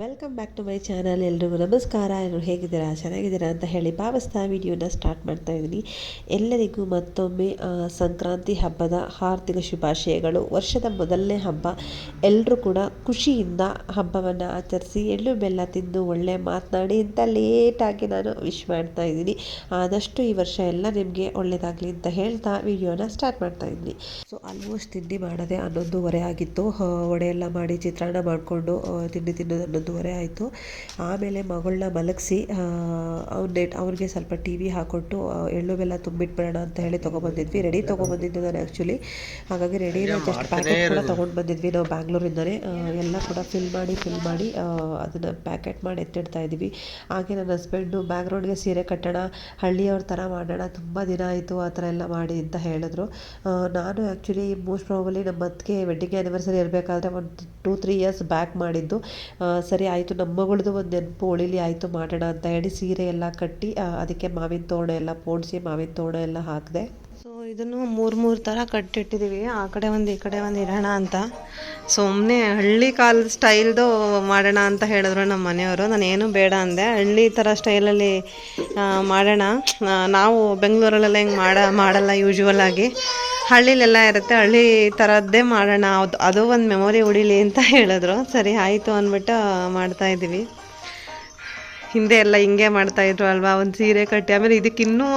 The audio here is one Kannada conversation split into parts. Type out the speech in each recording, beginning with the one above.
Welcome back to my channel ಎಲ್ರಿಗೂ ನಮಸ್ಕಾರ. ಎಲ್ಲರೂ ಹೇಗಿದ್ದೀರಾ? ಚೆನ್ನಾಗಿದ್ದೀರಾ ಅಂತ ಹೇಳಿ ಭಾವಿಸ್ತಾ ವಿಡಿಯೋನ ಸ್ಟಾರ್ಟ್ ಮಾಡ್ತಾ ಇದ್ದೀನಿ. ಎಲ್ಲರಿಗೂ ಮತ್ತೊಮ್ಮೆ ಸಂಕ್ರಾಂತಿ ಹಬ್ಬದ ಹಾರ್ದಿಕ ಶುಭಾಶಯಗಳು. ವರ್ಷದ ಮೊದಲನೇ ಹಬ್ಬ. ಎಲ್ಲರೂ ಕೂಡ ಖುಷಿಯಿಂದ ಹಬ್ಬವನ್ನು ಆಚರಿಸಿ, ಎಳ್ಳು ಬೆಲ್ಲ ತಿಂದು, ಒಳ್ಳೆ ಮಾತನಾಡಿ ಅಂತ ಲೇಟಾಗಿ ನಾನು ವಿಶ್ ಮಾಡ್ತಾ ಇದ್ದೀನಿ. ಆದಷ್ಟು ಈ ವರ್ಷ ಎಲ್ಲ ನಿಮಗೆ ಒಳ್ಳೆಯದಾಗಲಿ ಅಂತ ಹೇಳ್ತಾ ವಿಡಿಯೋನ ಸ್ಟಾರ್ಟ್ ಮಾಡ್ತಾ ಇದ್ದೀನಿ. ಸೊ ಆಲ್ಮೋಸ್ಟ್ ತಿಂಡಿ ಮಾಡದೆ ಹನ್ನೊಂದುವರೆ ಆಗಿತ್ತು. ಒಡೆಯೆಲ್ಲ ಮಾಡಿ ಚಿತ್ರಾನ್ನ ಮಾಡಿಕೊಂಡು ತಿಂಡಿ ತಿನ್ನೋದು ಹನ್ನೊಂದುವರೆ ಆಯಿತು. ಆಮೇಲೆ ಮಗಳನ್ನ ಮಲಗಿಸಿ ಅವ್ನ ಅವ್ರಿಗೆ ಸ್ವಲ್ಪ ಟಿ ವಿ ಹಾಕ್ಕೊಟ್ಟು ಎಳ್ಳು ಬೆಲ್ಲ ತುಂಬಿಟ್ಬಿಡೋಣ ಅಂತ ಹೇಳಿ ತೊಗೊಬಂದಿದ್ವಿ. ರೆಡಿ ತೊಗೊಬಂದಿದ್ದು ನಾನು ಆ್ಯಕ್ಚುಲಿ ಹಾಗಾಗಿ ರೆಡಿ ಜಸ್ಟ್ ಪ್ಯಾಕೆಟ್ ಕೂಡ ತೊಗೊಂಡು ಬಂದಿದ್ವಿ ನಾವು ಬ್ಯಾಂಗ್ಳೂರಿಂದನೇ. ಎಲ್ಲ ಕೂಡ ಫಿಲ್ ಮಾಡಿ ಫಿಲ್ ಮಾಡಿ ಅದನ್ನು ಪ್ಯಾಕೆಟ್ ಮಾಡಿ ಎತ್ತಿಡ್ತಾ ಇದ್ವಿ ಹಾಗೆ ನನ್ನ ಹಸ್ಬೆಂಡು ಬ್ಯಾಗ್ರೌಂಡ್ಗೆ ಸೀರೆ ಕಟ್ಟೋಣ ಹಳ್ಳಿಯವ್ರ ಥರ ಮಾಡೋಣ ತುಂಬ ದಿನ ಆಯಿತು ಆ ಥರ ಎಲ್ಲ ಮಾಡಿ ಅಂತ ಹೇಳಿದ್ರು. ನಾನು ಆ್ಯಕ್ಚುಲಿ ಮೋಸ್ಟ್ ಪ್ರಾಬಲಿ ನಮ್ಮ ಅತ್ತಿಗೆ ವೆಡ್ಡಿಂಗ್ ಆ್ಯನಿವರ್ಸರಿ ಇರಬೇಕಾದ್ರೆ ಒಂದು ಟೂ ತ್ರೀ ಇಯರ್ಸ್ ಬ್ಯಾಕ್ ಮಾಡಿದ್ದು. ಸರಿ ಆಯಿತು, ನಮ್ಮ ಒಂದು ನೆನಪು ಉಳಿಲಿ ಆಯಿತು ಮಾಡೋಣ ಅಂತ ಹೇಳಿ ಸೀರೆ ಎಲ್ಲ ಕಟ್ಟಿ ಅದಕ್ಕೆ ಮಾವಿನ ತೋರಣ ಎಲ್ಲ ಪೋಣಿಸಿ, ಮಾವಿನ ತೋರಣ ಎಲ್ಲ ಹಾಕಿದೆ. ಸೊ ಇದನ್ನು ಮೂರು ಮೂರು ಥರ ಕಟ್ಟಿಟ್ಟಿದ್ದೀವಿ ಆ ಕಡೆ ಒಂದು, ಈ ಕಡೆ ಒಂದು ಇರೋಣ ಅಂತ. ಸುಮ್ಮನೆ ಹಳ್ಳಿ ಕಾಲದ ಸ್ಟೈಲ್ದು ಮಾಡೋಣ ಅಂತ ಹೇಳಿದ್ರು ನಮ್ಮ ಮನೆಯವರು. ನಾನು ಏನು ಬೇಡ ಅಂದೆ. ಹಳ್ಳಿ ಥರ ಸ್ಟೈಲಲ್ಲಿ ಮಾಡೋಣ. ನಾವು ಬೆಂಗಳೂರಲ್ಲೆಲ್ಲ ಹಿಂಗೆ ಮಾಡ, ಮಾಡಲ್ಲ ಯೂಶ್ವಲ್ ಆಗಿ. ಹಳ್ಳಿಲೆಲ್ಲ ಇರುತ್ತೆ. ಹಳ್ಳಿ ಥರದ್ದೇ ಮಾಡೋಣ. ಅದು ಅದು ಒಂದು ಮೆಮೊರಿ ಉಳಿಲಿ ಅಂತ ಹೇಳಿದ್ರು. ಸರಿ, ಆಯಿತು ಅಂದ್ಬಿಟ್ಟು ಮಾಡ್ತಾ ಇದ್ದೀವಿ. ಹಿಂದೆ ಎಲ್ಲ ಹಿಂಗೆ ಮಾಡ್ತಾ ಇದ್ರು ಅಲ್ವಾ? ಒಂದು ಸೀರೆ ಕಟ್ಟಿ, ಆಮೇಲೆ ಇದಕ್ಕೆ ಇನ್ನೂ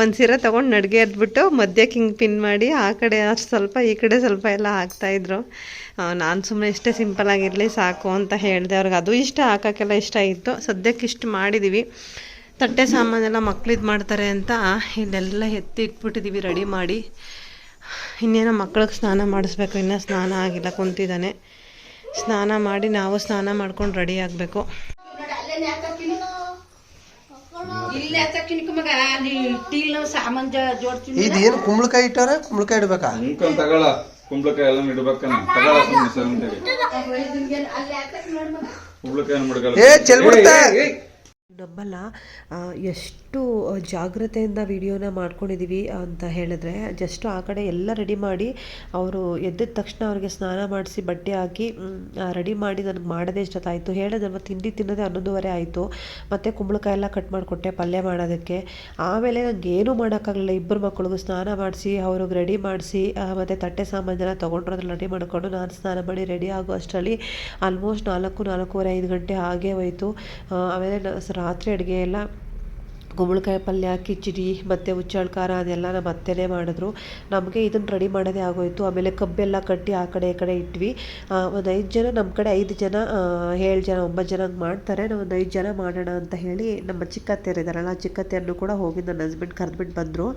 ಒಂದು ಸೀರೆ ತೊಗೊಂಡು ನಡಿಗೆ ಎದ್ಬಿಟ್ಟು ಮಧ್ಯಕ್ಕೆ ಹಿಂಗೆ ಪಿನ್ ಮಾಡಿ, ಆ ಕಡೆ ಅಷ್ಟು ಸ್ವಲ್ಪ, ಈ ಕಡೆ ಸ್ವಲ್ಪ ಎಲ್ಲ ಹಾಕ್ತಾಯಿದ್ರು ನಾನು ಸುಮ್ಮನೆ ಇಷ್ಟೇ ಸಿಂಪಲ್ ಆಗಿರಲಿ ಸಾಕು ಅಂತ ಹೇಳಿದೆ. ಅವ್ರಿಗೆ ಅದು ಇಷ್ಟ, ಹಾಕೋಕ್ಕೆಲ್ಲ ಇಷ್ಟ ಇತ್ತು. ಸದ್ಯಕ್ಕೆ ಇಷ್ಟು ಮಾಡಿದ್ದೀವಿ ತಟ್ಟೆ ಸಾಮಾನೆಲ್ಲ ಮಕ್ಳಿದ್ದು ಮಾಡ್ತಾರೆ ಅಂತ ಇಲ್ಲೆಲ್ಲ ಎತ್ತಿ ಇಟ್ಬಿಟ್ಟಿದ್ದೀವಿ ರೆಡಿ ಮಾಡಿ. ಇನ್ನೇನೋ ಮಕ್ಳಿಗೆ ಸ್ನಾನ ಮಾಡಿಸ್ಬೇಕು ಇನ್ನೂ ಸ್ನಾನ ಆಗಿಲ್ಲ ಕುಂತಿದ್ದಾನೆ. ಸ್ನಾನ ಮಾಡಿ ನಾವು ಸ್ನಾನ ಮಾಡ್ಕೊಂಡು ರೆಡಿ ಆಗಬೇಕು. ಇದೇನು ಕುಂಬಳಕಾಯಿ ಇಟ್ಟಾರ? ಕುಂಬಳಕಾಯಿ ಇಡ್ಬೇಕಾ? ತಗೊಳ ಕುಂಬಳಕಾಯಿ ಎಲ್ಲ ಇಡ್ಬೇಕನ ತಗೊಳ ಕುಂಬಳಕಾಯಿ ಮಡ್ಗಲ್ಲ. ಏ ಚೆಲ್ಬಿಡ್ತಾ ಆ, ಎಷ್ಟು ಜಾಗ್ರತೆಯಿಂದ ವಿಡಿಯೋನ ಮಾಡ್ಕೊಂಡಿದ್ದೀವಿ ಅಂತ ಹೇಳಿದ್ರೆ ಜಸ್ಟ್ ಆ ಕಡೆ ಎಲ್ಲ ರೆಡಿ ಮಾಡಿ ಅವರು ಎದ್ದಿದ ತಕ್ಷಣ ಅವ್ರಿಗೆ ಸ್ನಾನ ಮಾಡಿಸಿ ಬಟ್ಟೆ ಹಾಕಿ ರೆಡಿ ಮಾಡಿ ನನಗೆ ಮಾಡೋದೇ ಇಷ್ಟೊತ್ತಾಯಿತು ಹೇಳಿದಲ್ವ ತಿಂಡಿ ತಿನ್ನೋದೇ ಹನ್ನೊಂದುವರೆ ಆಯಿತು. ಮತ್ತು ಕುಂಬಳಕಾಯಿ ಎಲ್ಲ ಕಟ್ ಮಾಡಿಕೊಟ್ಟೆ ಪಲ್ಯ ಮಾಡೋದಕ್ಕೆ. ಆಮೇಲೆ ನನಗೆ ಏನೂ ಮಾಡೋಕ್ಕಾಗಲಿಲ್ಲ. ಇಬ್ಬರು ಮಕ್ಕಳಿಗೂ ಸ್ನಾನ ಮಾಡಿಸಿ ಅವ್ರಿಗೆ ರೆಡಿ ಮಾಡಿಸಿ ಮತ್ತು ತಟ್ಟೆ ಸಾಮಾನೆಲ್ಲ ತೊಗೊಂಡ್ರೆ ರೆಡಿ ಮಾಡಿಕೊಂಡು ನಾನು ಸ್ನಾನ ಮಾಡಿ ರೆಡಿ ಆಗೋ ಅಷ್ಟರಲ್ಲಿ ಆಲ್ಮೋಸ್ಟ್ ನಾಲ್ಕು ನಾಲ್ಕೂವರೆ ಐದು ಗಂಟೆ ಹಾಗೇ ಹೋಯಿತು. ಆಮೇಲೆ ರಾತ್ರಿ ಅಡುಗೆ ಎಲ್ಲ ಕುಂಬಳಕಾಯಿ ಪಲ್ಯ, ಕಿಚಡಿ, ಮತ್ತು ಹುಚ್ಚಳ ಖಾರ ಅದೆಲ್ಲ ನಮ್ಮ ಅತ್ತೆಯೇ ಮಾಡಿದ್ರು. ನಮಗೆ ಇದನ್ನು ರೆಡಿ ಮಾಡೋದೇ ಆಗೋಯಿತು. ಆಮೇಲೆ ಕಬ್ಬೆಲ್ಲ ಕಟ್ಟಿ ಆ ಕಡೆ ಈ ಕಡೆ ಇಟ್ವಿ. ಒಂದು ಐದು ಜನ ನಮ್ಮ ಕಡೆ ಐದು ಜನ ಏಳು ಜನ, ಒಂಬತ್ತು ಜನ ಹಂಗೆ ಮಾಡ್ತಾರೆ. ನಾವು ಒಂದು ಐದು ಜನ ಮಾಡೋಣ ಅಂತ ಹೇಳಿ ನಮ್ಮ ಚಿಕ್ಕತ್ತೆಯರು ಇದ್ದಾರಲ್ಲ, ಆ ಚಿಕ್ಕತ್ತೆಯನ್ನು ಕೂಡ ಹೋಗಿ ನನ್ನ ಹಸ್ಬೆಂಡ್ ಕರೆದ್ಬಿಟ್ಟು ಬಂದರು.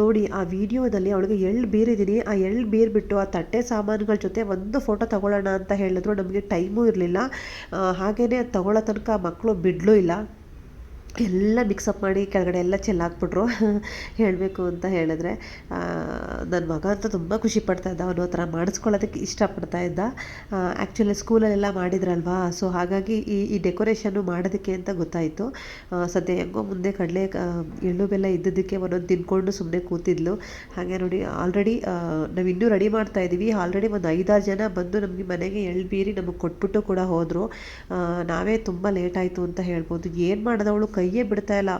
ನೋಡಿ, ಆ ವಿಡಿಯೋದಲ್ಲಿ ಅವಳಿಗೆ ಎಳ್ಳು ಬೀರಿದ್ದೀನಿ ಆ ಎಳ್ಳು ಬೀರ್ಬಿಟ್ಟು ಆ ತಟ್ಟೆ ಸಾಮಾನುಗಳ ಜೊತೆ ಒಂದು ಫೋಟೋ ತಗೊಳ್ಳೋಣ ಅಂತ ಹೇಳಿದ್ರು. ನಮಗೆ ಟೈಮೂ ಇರಲಿಲ್ಲ. ಹಾಗೆಯೇ ತಗೊಳ್ಳೋ ತನಕ ಮಕ್ಕಳು ಬಿಡಲೂ ಇಲ್ಲ. ಎಲ್ಲ ಮಿಕ್ಸಪ್ ಮಾಡಿ ಕೆಳಗಡೆ ಎಲ್ಲ ಚೆಲ್ಲಾಕ್ಬಿಟ್ರು ಹೇಳಬೇಕು ಅಂತ ಹೇಳಿದ್ರೆ ನನ್ನ ಮಗ ಅಂತೂ ತುಂಬ ಖುಷಿ ಪಡ್ತಾ ಇದ್ದ. ಅವನು ಆ ಥರ ಮಾಡಿಸ್ಕೊಳ್ಳೋದಕ್ಕೆ ಇಷ್ಟಪಡ್ತಾ ಇದ್ದ. ಆ್ಯಕ್ಚುಲಿ ಸ್ಕೂಲಲ್ಲೆಲ್ಲ ಮಾಡಿದ್ರಲ್ವಾ? ಸೊ ಹಾಗಾಗಿ ಈ ಈ ಡೆಕೋರೇಷನ್ನು ಮಾಡೋದಕ್ಕೆ ಅಂತ ಗೊತ್ತಾಯಿತು. ಸದ್ಯ ಹೆಂಗೋ ಮುಂದೆ ಕಡಲೆ ಎಳ್ಳು ಬೆಲ್ಲ ಇದ್ದದಕ್ಕೆ ಒಂದೊಂದು ತಿನ್ಕೊಂಡು ಸುಮ್ಮನೆ ಕೂತಿದ್ಲು. ಹಾಗೆ ನೋಡಿ ಆಲ್ರೆಡಿ ನಾವು ಇನ್ನೂ ರೆಡಿ ಮಾಡ್ತಾ ಇದ್ದೀವಿ ಆಲ್ರೆಡಿ ಒಂದು ಐದಾರು ಜನ ಬಂದು ನಮಗೆ ಮನೆಗೆ ಎಳ್ಳು ಬೀರಿ ನಮಗೆ ಕೊಟ್ಬಿಟ್ಟು ಕೂಡ ಹೋದರು. ನಾವೇ ತುಂಬ ಲೇಟ್ ಆಯಿತು ಅಂತ ಹೇಳ್ಬೋದು. ಏನು ಮಾಡೋದವಳು ಕೈಯೇ ಬಿಡ್ತಾ ಇಲ್ಲ.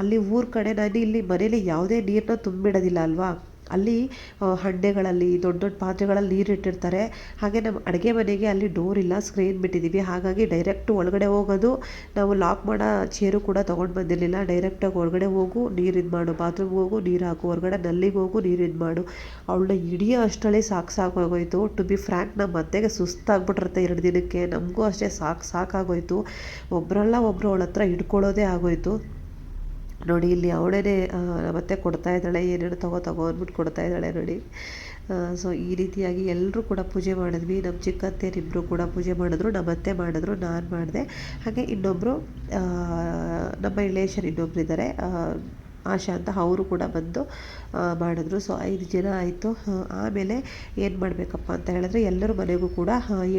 ಅಲ್ಲಿ ಊರ ಕಡೆ ನಾನು ಇಲ್ಲಿ ಮನೇಲಿ ಯಾವುದೇ ನೀರನ್ನ ತುಂಬಿಡೋದಿಲ್ಲ ಅಲ್ವಾ? ಅಲ್ಲಿ ಹಂಡೆಗಳಲ್ಲಿ ದೊಡ್ಡ ದೊಡ್ಡ ಪಾತ್ರೆಗಳಲ್ಲಿ ನೀರು ಇಟ್ಟಿರ್ತಾರೆ ಹಾಗೆ ನಮ್ಮ ಅಡುಗೆ ಮನೆಗೆ ಅಲ್ಲಿ ಡೋರ್ ಇಲ್ಲ ಸ್ಕ್ರೀನ್ ಬಿಟ್ಟಿದ್ದೀವಿ ಹಾಗಾಗಿ ಡೈರೆಕ್ಟ್ ಒಳಗಡೆ ಹೋಗೋದು, ನಾವು ಲಾಕ್ ಮಾಡೋ ಚೇರು ಕೂಡ ತೊಗೊಂಡು ಬಂದಿರಲಿಲ್ಲ. ಡೈರೆಕ್ಟಾಗಿ ಒಳಗಡೆ ಹೋಗು, ನೀರು ಇದು ಮಾಡು. ಬಾತ್ರೂಮ್ಗೆ ಹೋಗು, ನೀರು ಹಾಕು. ಹೊರಗಡೆ ನಲ್ಲಿಗೆ ಹೋಗು, ನೀರು ಇದು ಮಾಡು. ಅವಳನ್ನ ಹಿಡಿಯೋ ಅಷ್ಟರಲ್ಲಿ ಸಾಕು ಸಾಕಾಗೋಯ್ತು ಟು ಬಿ ಫ್ರ್ಯಾಂಕ್ ನಮ್ಮ ಅತ್ತೆಗೆ ಸುಸ್ತಾಗ್ಬಿಟ್ಟಿರುತ್ತೆ ಎರಡು ದಿನಕ್ಕೆ. ನಮಗೂ ಅಷ್ಟೇ ಸಾಕು ಸಾಕಾಗೋಯ್ತು ಒಬ್ಬರಲ್ಲ ಒಬ್ಬರು ಅವಳ ಹತ್ರ ಹಿಡ್ಕೊಳ್ಳೋದೇ ಆಗೋಯ್ತು. ನೋಡಿ, ಇಲ್ಲಿ ಅವಳೇ ಮತ್ತೆ ಕೊಡ್ತಾ ಇದ್ದಾಳೆ, ಏನೇನು ತಗೋ ತಗೋ ಅಂದ್ಬಿಟ್ಟು ಕೊಡ್ತಾ ಇದ್ದಾಳೆ ನೋಡಿ. ಸೊ ಈ ರೀತಿಯಾಗಿ ಎಲ್ಲರೂ ಕೂಡ ಪೂಜೆ ಮಾಡಿದ್ವಿ. ನಮ್ಮ ಚಿಕ್ಕತ್ತೆಯರಿಬ್ಬರು ಕೂಡ ಪೂಜೆ ಮಾಡಿದ್ರು, ನಮ್ಮ ಅತ್ತೆ ಮಾಡಿದ್ರು, ನಾನು ಮಾಡಿದೆ. ಹಾಗೆ ಇನ್ನೊಬ್ಬರು ನಮ್ಮ ರಿಲೇಷನ್ ಇನ್ನೊಬ್ರು ಇದ್ದಾರೆ ಆಶಾ ಅಂತ ಅವರು ಕೂಡ ಬಂದು ಮಾಡಿದ್ರು. ಸೊ ಐದು ಜನ ಆಯಿತು. ಆಮೇಲೆ ಏನು ಮಾಡಬೇಕಪ್ಪ ಅಂತ ಹೇಳಿದ್ರೆ ಎಲ್ಲರ ಮನೆಗೂ ಕೂಡ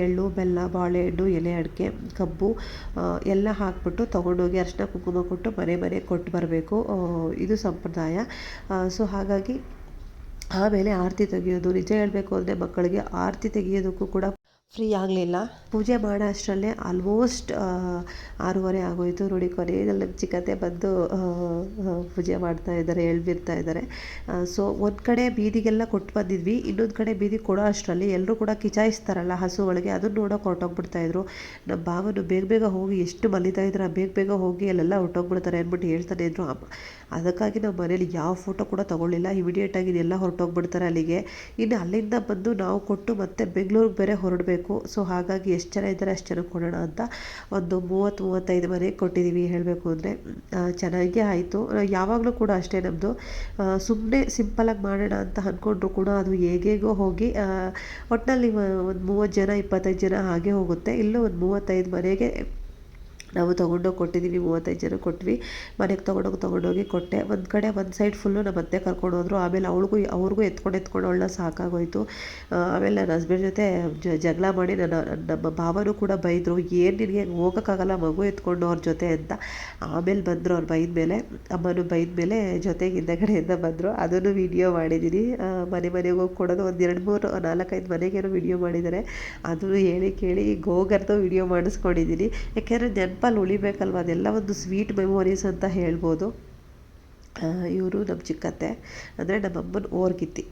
ಎಳ್ಳು, ಬೆಲ್ಲ, ಬಾಳೆಹಣ್ಣು, ಎಲೆ, ಅಡಿಕೆ, ಕಬ್ಬು ಎಲ್ಲ ಹಾಕ್ಬಿಟ್ಟು ತೊಗೊಂಡೋಗಿ ಅರ್ಶಿನ, ಕುಂಕುಮ ಕೊಟ್ಟು ಮನೆ ಮನೆ ಕೊಟ್ಟು ಬರಬೇಕು. ಇದು ಸಂಪ್ರದಾಯ. ಸೊ ಹಾಗಾಗಿ ಆಮೇಲೆ ಆರತಿ ತೆಗೆಯೋದು. ನಿಜ ಹೇಳಬೇಕು ಅಂದರೆ ಮಕ್ಕಳಿಗೆ ಆರತಿ ತೆಗೆಯೋದಕ್ಕೂ ಕೂಡ ಫ್ರೀ ಆಗಲಿಲ್ಲ. ಪೂಜೆ ಮಾಡೋ ಅಷ್ಟರಲ್ಲೇ ಆಲ್ಮೋಸ್ಟ್ ಆರೂವರೆ ಆಗೋಯಿತು. ನೋಡಿ, ಕೊನೆಯಲ್ಲಿ ನಮ್ಮ ಬಂದು ಪೂಜೆ ಮಾಡ್ತಾ ಇದ್ದಾರೆ ಎಳ್ಬಿರ್ತಾ ಇದ್ದಾರೆ. ಸೊ ಒಂದು ಕಡೆ ಬೀದಿಗೆಲ್ಲ ಕೊಟ್ಟು ಬಂದಿದ್ವಿ. ಇನ್ನೊಂದು ಕಡೆ ಬೀದಿ ಕೊಡೋ ಅಷ್ಟರಲ್ಲಿ ಎಲ್ಲರೂ ಕೂಡ ಕಿಚಾಯಿಸ್ತಾರಲ್ಲ ಹಸುಗಳಿಗೆ ಅದನ್ನು ನೋಡೋಕೆ ಹೊರಟೋಗ್ಬಿಡ್ತಾ ಇದ್ರು. ನಮ್ಮ ಭಾವನು ಬೇಗ ಬೇಗ ಹೋಗಿ ಎಷ್ಟು ಮಲಿತಾ ಇದ್ರೆ, ಬೇಗ ಬೇಗ ಹೋಗಿ ಅಲ್ಲೆಲ್ಲ ಹೊರಟೋಗ್ಬಿಡ್ತಾರೆ ಅಂದ್ಬಿಟ್ಟು ಹೇಳ್ತಾನೆ ಇದ್ರು. ಅದಕ್ಕಾಗಿ ನಾವು ಮನೇಲಿ ಯಾವ ಫೋಟೋ ಕೂಡ ತೊಗೊಳ್ಳಿಲ್ಲ. ಇಮಿಡಿಯೇಟಾಗಿ ಇದೆಲ್ಲ ಹೊರಟೋಗ್ಬಿಡ್ತಾರೆ ಅಲ್ಲಿಗೆ. ಇನ್ನು ಅಲ್ಲಿಂದ ಬಂದು ನಾವು ಕೊಟ್ಟು ಮತ್ತೆ ಬೆಂಗಳೂರಿಗೆ ಬೇರೆ ಹೊರಡಬೇಕು. ಸೊ ಹಾಗಾಗಿ ಎಷ್ಟು ಜನ ಇದ್ದಾರೆ ಅಷ್ಟು ಜನ ಕೊಡೋಣ ಅಂತ ಒಂದು ಮೂವತ್ತು, ಮೂವತ್ತೈದು ಮನೆಗೆ ಕೊಟ್ಟಿದ್ದೀವಿ ಹೇಳಬೇಕು ಅಂದರೆ. ಚೆನ್ನಾಗಿ ಆಯಿತು. ಯಾವಾಗಲೂ ಕೂಡ ಅಷ್ಟೇ ನಮ್ಮದು ಸುಮ್ಮನೆ ಸಿಂಪಲಾಗಿ ಮಾಡೋಣ ಅಂತ ಅಂದ್ಕೊಂಡ್ರು ಕೂಡ ಅದು ಹೇಗೇಗೋ ಹೋಗಿ ಒಟ್ಟಿನಲ್ಲಿ ಒಂದು ಮೂವತ್ತು ಜನ, ಇಪ್ಪತ್ತೈದು ಜನ ಹಾಗೆ ಹೋಗುತ್ತೆ. ಇಲ್ಲೂ ಒಂದು ಮೂವತ್ತೈದು ಮನೆಗೆ ನಾವು ತೊಗೊಂಡೋಗಿ ಕೊಟ್ಟಿದ್ದೀವಿ ಮೂವತ್ತೈದು ಜನ ಕೊಟ್ವಿ. ಮನೆಗೆ ತೊಗೊಂಡೋಗಿ ತೊಗೊಂಡೋಗಿ ಕೊಟ್ಟೆ. ಒಂದು ಕಡೆ ಒಂದು ಸೈಡ್ ಫುಲ್ಲು ನಮ್ಮ ಅತ್ತೆ ಕರ್ಕೊಂಡು ಹೋದ್ರು. ಆಮೇಲೆ ಅವಳಿಗೂ, ಅವ್ರಿಗೂ ಎತ್ಕೊಂಡು ಎತ್ಕೊಂಡು ಅವಳನ್ನ ಸಾಕಾಗೋಯಿತು. ಆಮೇಲೆ ನನ್ನ ಹಸ್ಬೆಂಡ್ ಜೊತೆ ಜಗಳ ಮಾಡಿ ನನ್ನ, ನಮ್ಮ ಭಾವನೂ ಕೂಡ ಬೈದರು. ಏನು ನಿನಗೆ ಹೋಗೋಕ್ಕಾಗಲ್ಲ, ಮಗು ಎತ್ಕೊಂಡು ಅವ್ರ ಜೊತೆ ಅಂತ. ಆಮೇಲೆ ಬಂದರು ಅವ್ರು ಬೈದ ಮೇಲೆ, ಅಮ್ಮನೂ ಬೈದ ಮೇಲೆ ಜೊತೆಗೆ ಹಿಂದಗಡೆಯಿಂದ ಬಂದರು. ಅದನ್ನು ವಿಡಿಯೋ ಮಾಡಿದ್ದೀನಿ ಮನೆ ಮನೆಗೆ ಹೋಗಿ ಕೊಡೋದು ಒಂದು ಎರಡು ಮೂರು, ನಾಲ್ಕೈದು ಮನೆಗೇನೋ ವಿಡಿಯೋ ಮಾಡಿದ್ದಾರೆ ಅದನ್ನು ಹೇಳಿ ಕೇಳಿ ಗೋಗರ್ದು ವಿಡಿಯೋ ಮಾಡಿಸ್ಕೊಂಡಿದ್ದೀನಿ ಯಾಕೆಂದರೆ ನೆನಪಲ್ಲಿ ಉಳಿಬೇಕಲ್ವ? ಅದೆಲ್ಲ ಒಂದು ಸ್ವೀಟ್ ಮೆಮೊರೀಸ್ ಅಂತ ಹೇಳ್ಬೋದು. ಇವರು ನಮ್ಮ ಚಿಕ್ಕತ್ತೆ. ಅಂದರೆ ನಮ್ಮ ಅಮ್ಮನ ಓರ್ಗಿತ್ತಿ.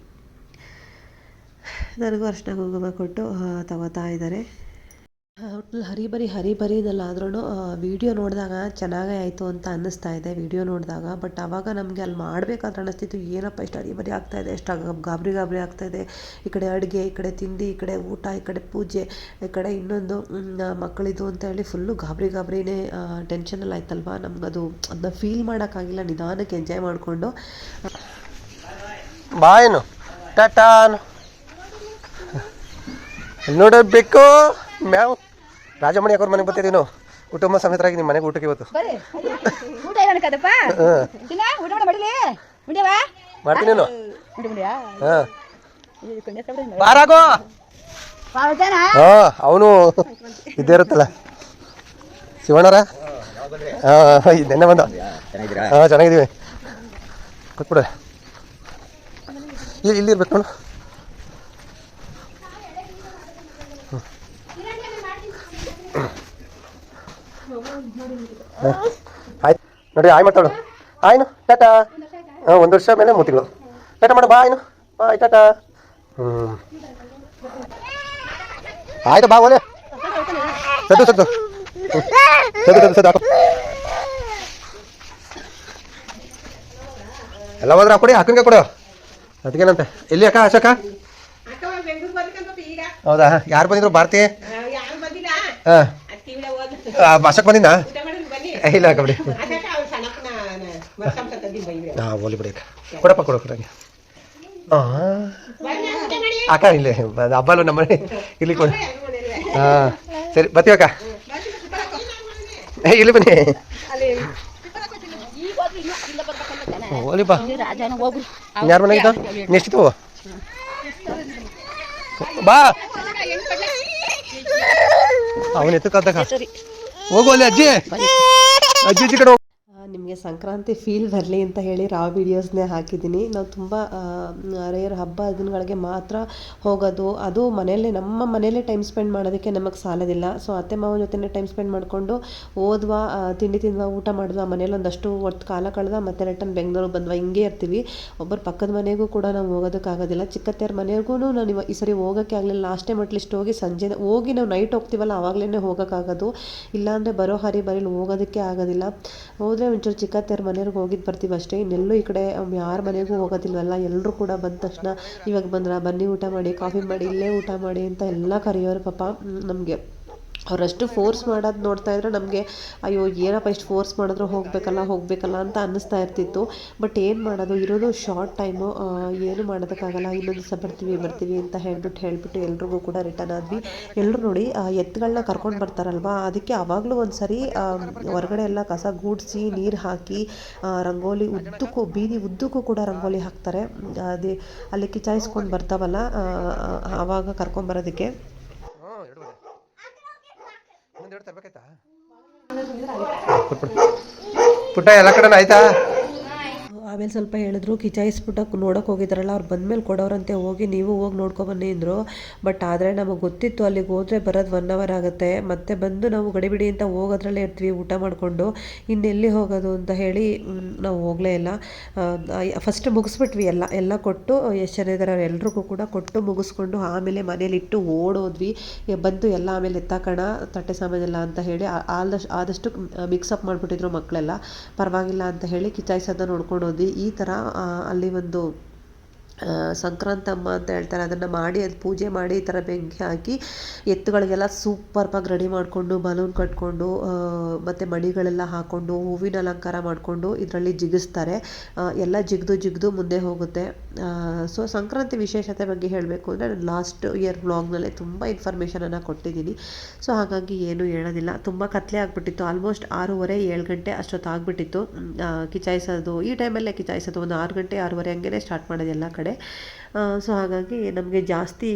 ನನಗೂ ಅರ್ಶಿನ ಕುಂಕುಮ ಕೊಟ್ಟು ತಗೋತಾ ಇದ್ದಾರೆ. ಒಟ್ನಲ್ಲಿ ಹರಿಬರಿ ಹರಿಬರಿದಲ್ಲ ಆದ್ರೂ ವಿಡಿಯೋ ನೋಡಿದಾಗ ಚೆನ್ನಾಗೇ ಆಯಿತು ಅಂತ ಅನ್ನಿಸ್ತಾ ಇದೆ ವಿಡಿಯೋ ನೋಡಿದಾಗ. ಬಟ್ ಆವಾಗ ನಮಗೆ ಅಲ್ಲಿ ಮಾಡಬೇಕಾದ್ರೆ ಅನ್ನಿಸ್ತಿತ್ತು, ಏನಪ್ಪ ಇಷ್ಟು ಹರಿಬರಿ ಆಗ್ತಾ ಇದೆ ಎಷ್ಟು ಗಾಬರಿ ಗಾಬರಿ ಆಗ್ತಾ ಇದೆ. ಈ ಕಡೆ ಅಡುಗೆ, ಈ ಕಡೆ ತಿಂಡಿ, ಈ ಕಡೆ ಊಟ, ಈ ಕಡೆ ಪೂಜೆ, ಈ ಕಡೆ ಇನ್ನೊಂದು ಮಕ್ಕಳಿದು ಅಂತ ಹೇಳಿ ಫುಲ್ಲು ಗಾಬರಿ ಗಾಬರಿನೇ ಟೆನ್ಷನಲ್ಲಿ ಆಯ್ತಲ್ವಾ? ನಮಗದು ಅದನ್ನ ಫೀಲ್ ಮಾಡೋಕ್ಕಾಗಿಲ್ಲ, ನಿಧಾನಕ್ಕೆ ಎಂಜಾಯ್ ಮಾಡಿಕೊಂಡು. ಬಾಯೇನು ನೋಡೋದು ನೋಡಬೇಕು ಮ್ಯಾವ್ ರಾಜಮಣಿ ಅವ್ರ ಮನೆಗೆ ಬರ್ತಿದ್ದೀವಿ ನಾವು ಕುಟುಂಬ ಸಮೇತರಾಗಿ ನಿಮ್ಮ ಮನೆಗೆ ಊಟಕ್ಕೆ ಇವತ್ತು. ಮಾಡ್ತೀನಿ ನೀನು. ಮುಂಡಿ ಮುಂಡ್ಯಾ ಹಾಂ. ಬಾರಾಗೋ ಹಾ ಹಾಂ ಅವನು ಇದ್ದೇ ಇರುತ್ತಲ್ಲ. ಶಿವಣ್ಣರ? ಹಾಂ ನೆನ್ನೆ ಬಂದ. ಹಾಂ ಚೆನ್ನಾಗಿದ್ದೀವಿ. ಕೊಟ್ಬಿಡ. ಇಲ್ಲಿ ಇಲ್ಲಿ ಇರ್ಬೇಕು ನೋಡು. ಆಯ್ತು. ನೋಡಿ ಆಯ್ ಮಾತಾಡು. ಆಯ್ನು ಟಾಟಾ. ಹಾಂ ಒಂದು ವರ್ಷ ಮೇಲೆ ಮೂರು ತಿಂಗಳು. ಟಾಟಾ ಮಾಡು ಬಾ ಆಯ್ನು ಬಾಯ್ ಟಾಟಾ. ಹ್ಞೂ ಆಯ್ತು ಬಾ ಓಲೆ ಸದ್ದು ಸದ್ದು. ಸದ್ದು ಸದ್ದು ಸದ್ದು ಹಾಕು ಎಲ್ಲ ಹೋದ್ರೆ ಕೊಡಿ ಹಾಕಂಗೆ ಕೊಡು. ಅದಕ್ಕೇನಂತೆ? ಎಲ್ಲಿ ಅಕ್ಕ ಅಶೋಕ? ಹೌದಾ? ಯಾರು ಬಂದಿದ್ರು ಭಾರತಿ? ಹಾಂ. ಅಶೋಕ್ ಬಂದಿದ್ದ ಇಲ್ಲ ಅಕ್ಕ ಬಿಡಿ ಹಾಂ ಹೋಲಿ ಬಿಡಿ ಅಕ್ಕ. ಕೊಡಪ್ಪ ಕೊಡ ಕೊಡಂಗೆ ಹಾಂ ಅಕ್ಕ ಇಲ್ಲೇ ಹಬ್ಬಲು ನಮ್ಮ ಮನೆ ಇಲ್ಲಿ ಕೊಡು. ಹಾಂ ಸರಿ ಬರ್ತೀವಿ ಅಕ್ಕ. ಇಲ್ಲಿ ಬನ್ನಿ. ಓಲಿ ಬಾ. ಯಾರ ಮನೆಗಿದ್ದ ಬಾ ಬಾ. ಅವನ ಎತ್ತಕ್ಕ ಹೋಗು ಅಲ್ಲಿ ಅಜ್ಜಿ. ಅಜ್ಜಿ ಅಜ್ಜಿ ಕಡೆ ಹೋಗು ನಿಮಗೆ ಸಂಕ್ರಾಂತಿ ಫೀಲ್ ಬರಲಿ ಅಂತ ಹೇಳಿ ರಾವ್ ವೀಡಿಯೋಸ್ನೇ ಹಾಕಿದ್ದೀನಿ. ನಾವು ತುಂಬ ರೇರ್ ಹಬ್ಬ ದಿನಗಳಿಗೆ ಮಾತ್ರ ಹೋಗೋದು. ಅದು ಮನೆಯಲ್ಲೇ, ನಮ್ಮ ಮನೆಯಲ್ಲೇ ಟೈಮ್ ಸ್ಪೆಂಡ್ ಮಾಡೋದಕ್ಕೆ ನಮಗೆ ಸಾಲೋದಿಲ್ಲ. ಸೊ ಅತ್ತೆ ಮಾವನ ಜೊತೆನೇ ಟೈಮ್ ಸ್ಪೆಂಡ್ ಮಾಡಿಕೊಂಡು ಓದ್ವಾ ತಿಂಡಿ ತಿಂದ್ವಾ ಊಟ ಮಾಡಿದ್ವಾ ಮನೇಲಿ ಒಂದಷ್ಟು ಹೊತ್ತು ಕಾಲ ಕಳೆದ ಮತ್ತೆ ರಿಟರ್ನ್ ಬೆಂಗಳೂರು ಬಂದ್ವಾ, ಹಿಂಗೆ ಇರ್ತೀವಿ. ಒಬ್ಬರು ಪಕ್ಕದ ಮನೆಗೂ ಕೂಡ ನಾವು ಹೋಗೋದಕ್ಕಾಗೋದಿಲ್ಲ ಚಿಕ್ಕತ್ತೆಯರ ಮನೆಗೂ ನಾನು ಇವ- ಈ ಸರಿ ಹೋಗೋಕ್ಕೆ ಆಗಲಿಲ್ಲ. ಲಾಸ್ಟ್ ಟೈಮ್ ಅಟ್ಲೀಸ್ಟ್ ಹೋಗಿ ಸಂಜೆ, ಹೋಗಿ ನಾವು ನೈಟ್ ಹೋಗ್ತೀವಲ್ಲ ಆವಾಗಲೇ ಹೋಗೋಕ್ಕಾಗೋದು ಇಲ್ಲಾಂದರೆ ಬರೋ ಹರಿ ಬರೀಲಿ ಹೋಗೋದಕ್ಕೆ ಆಗೋದಿಲ್ಲ. ಹೋದರೆ ಒಂಚೂರು ಚಿಕ್ಕತ್ತೆಯವ್ರ ಮನೆಯವ್ರಿಗೆ ಹೋಗಿದ್ದು ಬರ್ತೀವಿ ಅಷ್ಟೇ. ಇನ್ನೆಲ್ಲೂ ಈ ಕಡೆ ಯಾರ ಮನೆಗೂ ಹೋಗೋದಿಲ್ವಲ್ಲ ಎಲ್ಲರೂ ಕೂಡ ಬಂದ ತಕ್ಷಣ ಇವಾಗ ಬಂದ್ರ, ಬನ್ನಿ ಊಟ ಮಾಡಿ, ಕಾಫಿ ಮಾಡಿ, ಇಲ್ಲೇ ಊಟ ಮಾಡಿ ಅಂತ ಎಲ್ಲ ಕರೆಯೋರು ಪಾಪ ನಮಗೆ. ಅವರಷ್ಟು ಫೋರ್ಸ್ ಮಾಡೋದು ನೋಡ್ತಾ ಇದ್ರೆ ನಮಗೆ ಅಯ್ಯೋ ಏನಪ್ಪ ಇಷ್ಟು ಫೋರ್ಸ್ ಮಾಡಿದ್ರು ಹೋಗಬೇಕಲ್ಲ ಹೋಗಬೇಕಲ್ಲ ಅಂತ ಅನ್ನಿಸ್ತಾ ಇರ್ತಿತ್ತು. ಬಟ್ ಏನು ಮಾಡೋದು? ಇರೋದು ಶಾರ್ಟ್ ಟೈಮು ಏನು ಮಾಡೋದಕ್ಕಾಗಲ್ಲ ಇನ್ನೊಂದು ದಿವಸ ಬರ್ತೀವಿ ಬರ್ತೀವಿ ಅಂತ ಹೇಳ್ಬಿಟ್ಟು ಹೇಳ್ಬಿಟ್ಟು ಎಲ್ರಿಗೂ ಕೂಡ ರಿಟರ್ನ್ ಆದ್ವಿ. ಎಲ್ಲರೂ ನೋಡಿ ಎತ್ತುಗಳನ್ನ ಕರ್ಕೊಂಡು ಬರ್ತಾರಲ್ವಾ? ಅದಕ್ಕೆ ಆವಾಗಲೂ ಒಂದು ಸರಿ ಹೊರಗಡೆ ಎಲ್ಲ ಕಸ ಗೂಡಿಸಿ ನೀರು ಹಾಕಿ ರಂಗೋಲಿ ಉದ್ದಕ್ಕೂ ಬೀದಿ ಉದ್ದಕ್ಕೂ ಕೂಡ ರಂಗೋಲಿ ಹಾಕ್ತಾರೆ. ಅದೇ ಅಲ್ಲಿ ಕಿಚಾಯಿಸ್ಕೊಂಡು ಬರ್ತಾವಲ್ಲ ಆವಾಗ ಆ, ಆವಾಗ ತರಬೇಕಾಯ್ತಾ ಪುಟ್ಟ ಎಲ್ಲ ಕಡೆ ಆಯ್ತಾ? ಆಮೇಲೆ ಸ್ವಲ್ಪ ಹೇಳಿದ್ರು ಕಿಚಾಯಿಸ್ಬಿಟ್ಟು ನೋಡೋಕೆ ಹೋಗಿದ್ದಾರಲ್ಲ ಅವ್ರು ಬಂದಮೇಲೆ ಕೊಡೋರಂತೆ, ಹೋಗಿ ನೀವು ಹೋಗಿ ನೋಡ್ಕೊಬನ್ನಿ ಅಂದರು. ಬಟ್ ಆದರೆ ನಮಗೆ ಗೊತ್ತಿತ್ತು ಅಲ್ಲಿಗೆ ಹೋದರೆ ಬರೋದು ಒನ್ ಅವರ್ ಆಗುತ್ತೆ. ಮತ್ತೆ ಬಂದು ನಾವು ಗಡಿಬಿಡಿ ಅಂತ ಹೋಗೋದ್ರಲ್ಲೇ ಇರ್ತೀವಿ, ಊಟ ಮಾಡಿಕೊಂಡು. ಇನ್ನೆಲ್ಲಿ ಹೋಗೋದು ಅಂತ ಹೇಳಿ ನಾವು ಹೋಗಲೇ ಇಲ್ಲ. ಫಸ್ಟ್ ಮುಗಿಸ್ಬಿಟ್ವಿ ಎಲ್ಲ ಎಲ್ಲ ಕೊಟ್ಟು ಎಷ್ಟು ಜನ ಇದ್ದಾರೆ ಎಲ್ರಿಗೂ ಕೂಡ ಕೊಟ್ಟು ಮುಗಿಸ್ಕೊಂಡು ಆಮೇಲೆ ಮನೇಲಿ ಇಟ್ಟು ಓಡೋದ್ವಿ. ಬಂದು ಎಲ್ಲ ಆಮೇಲೆ ಎತ್ತಾಕೋಣ, ತಟ್ಟೆ ಸಾಮಾನೆಲ್ಲ ಅಂತ ಹೇಳಿ ಆದಷ್ಟು ಆದಷ್ಟು ಮಿಕ್ಸಪ್ ಮಾಡಿಬಿಟ್ಟಿದ್ರು ಮಕ್ಕಳೆಲ್ಲ ಪರವಾಗಿಲ್ಲ ಅಂತ ಹೇಳಿ ಕಿಚಾಯಿಸೋದನ್ನ ನೋಡ್ಕೊಂಡು ಹೋದ್ವಿ. ಈ ಥರ ಅಲ್ಲಿ ಒಂದು ಸಂಕ್ರಾಂತಮ್ಮ ಅಂತ ಹೇಳ್ತಾರೆ, ಅದನ್ನು ಮಾಡಿ, ಅದು ಪೂಜೆ ಮಾಡಿ ಈ ಥರ ಬೆಂಕಿ ಹಾಕಿ ಎತ್ತುಗಳಿಗೆಲ್ಲ ಸೂಪರ್ಪಾಗಿ ರೆಡಿ ಮಾಡಿಕೊಂಡು ಬಲೂನ್ ಕಟ್ಕೊಂಡು ಮತ್ತು ಮಣಿಗಳೆಲ್ಲ ಹಾಕ್ಕೊಂಡು ಹೂವಿನ ಅಲಂಕಾರ ಮಾಡಿಕೊಂಡು ಇದರಲ್ಲಿ ಜಿಗಿಸ್ತಾರೆ. ಎಲ್ಲ ಜಿಗಿದು ಜಿಗಿದು ಮುಂದೆ ಹೋಗುತ್ತೆ. ಸೊ ಸಂಕ್ರಾಂತಿ ವಿಶೇಷತೆ ಬಗ್ಗೆ ಹೇಳಬೇಕು ಅಂದರೆ ನಾನು ಲಾಸ್ಟ್ ಇಯರ್ ವ್ಲಾಗ್ನಲ್ಲೇ ತುಂಬ ಇನ್ಫಾರ್ಮೇಷನನ್ನು ಕೊಟ್ಟಿದ್ದೀನಿ. ಸೊ ಹಾಗಾಗಿ ಏನೂ ಹೇಳೋದಿಲ್ಲ. ತುಂಬ ಕತ್ಲೆ ಆಗಿಬಿಟ್ಟಿತ್ತು. ಆಲ್ಮೋಸ್ಟ್ ಆರೂವರೆ, ಏಳು ಗಂಟೆ ಅಷ್ಟೊತ್ತು ಆಗಿಬಿಟ್ಟಿತ್ತು ಕಿಚಾಯಿಸೋದು, ಈ ಟೈಮಲ್ಲೇ ಕಿಚಾಯಿಸೋದು, ಒಂದು ಆರು ಗಂಟೆ, ಆರೂವರೆ ಹಂಗೆ ಸ್ಟಾರ್ಟ್ ಮಾಡೋದು ಎಲ್ಲ ಕಡೆ. ಸೊ ಹಾಗಾಗಿ ನಮಗೆ ಜಾಸ್ತಿ